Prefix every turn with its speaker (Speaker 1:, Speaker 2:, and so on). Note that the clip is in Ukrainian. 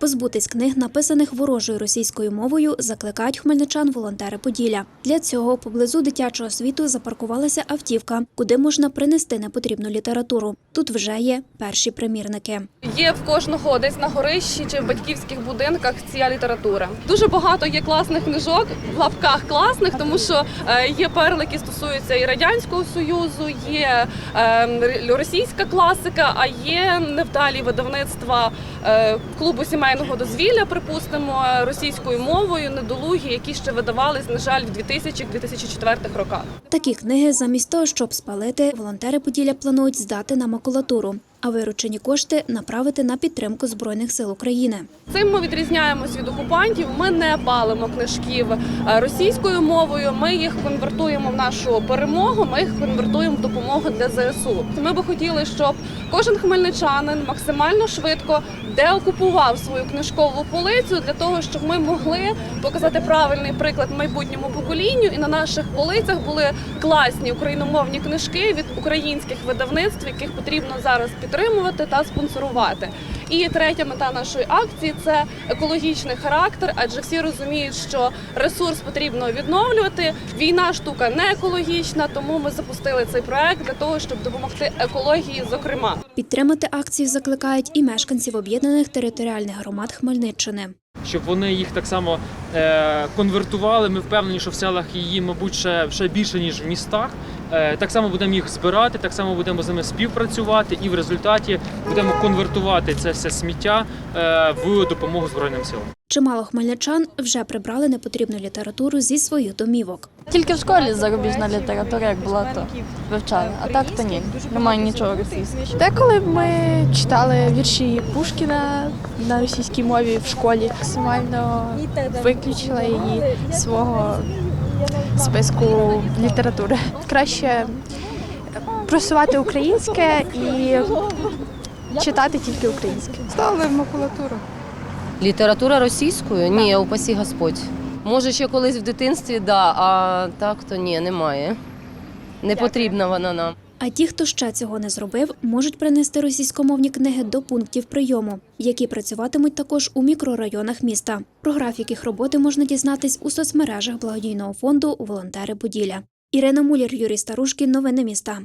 Speaker 1: Позбутись книг, написаних ворожою російською мовою, закликають хмельничан волонтери Поділля. Для цього поблизу дитячого світу запаркувалася автівка, куди можна принести непотрібну літературу. Тут вже є перші примірники.
Speaker 2: Є в кожного десь на горищі чи в батьківських будинках ця література. Дуже багато є класних книжок в лапках класних, тому що е, є перли, які стосуються і радянського союзу, є е, російська класика, а є невдалі видавництва е, клубу сімейного дозвілля, припустимо, російською мовою, недолугі, які ще видавались, на жаль, в 2000-2004 роках.
Speaker 1: Такі книги, замість того, щоб спалити, волонтери Поділля планують здати на макулатуру, а виручені кошти направити на підтримку збройних сил України.
Speaker 2: Цим ми відрізняємось від окупантів. Ми не палимо книжків е, російською мовою. Ми їх конвертуємо в нашу перемогу. Ми їх конвертуємо в допомогу для ЗСУ. Ми би хотіли, щоб кожен хмельничанин максимально швидко деокупував свою книжкову полицю для того, щоб ми могли показати правильний приклад майбутньому поколінню, і на наших полицях були класні україномовні книжки від українських видавництв, яких потрібно зараз підтримувати та спонсорувати. І третя мета нашої акції це екологічний характер, адже всі розуміють, що ресурс потрібно відновлювати. Війна штука не екологічна, тому ми запустили цей проект для того, щоб допомогти екології, зокрема.
Speaker 1: Підтримати акцію закликають і мешканців об'єднаних територіальних громад Хмельниччини.
Speaker 3: щоб вони їх так само конвертували. Ми впевнені, що в селах її, мабуть, ще, ще більше ніж в містах. Е, так само будемо їх збирати, так само будемо з ними співпрацювати, і в результаті будемо конвертувати це все сміття е, в допомогу збройним силам.
Speaker 1: Чимало хмельничан вже прибрали непотрібну літературу зі своїх домівок.
Speaker 4: Тільки в школі зарубіжна література, як була, то вивчали. А так то ні. Немає нічого російського.
Speaker 5: Деколи ми читали вірші Пушкіна на російській мові в школі. Максимально виключила її з свого списку літератури. Краще просувати українське і читати тільки українське.
Speaker 6: Ставили в макулатуру.
Speaker 7: Література російською? Ні, упасі Господь. Може, ще колись в дитинстві, да, а так то ні, немає. Не потрібна вона нам.
Speaker 1: А ті, хто ще цього не зробив, можуть принести російськомовні книги до пунктів прийому, які працюватимуть також у мікрорайонах міста. Про графік їх роботи можна дізнатись у соцмережах благодійного фонду Волонтери Поділля. Ірина Мулір, Юрій Старушкін. Новини міста.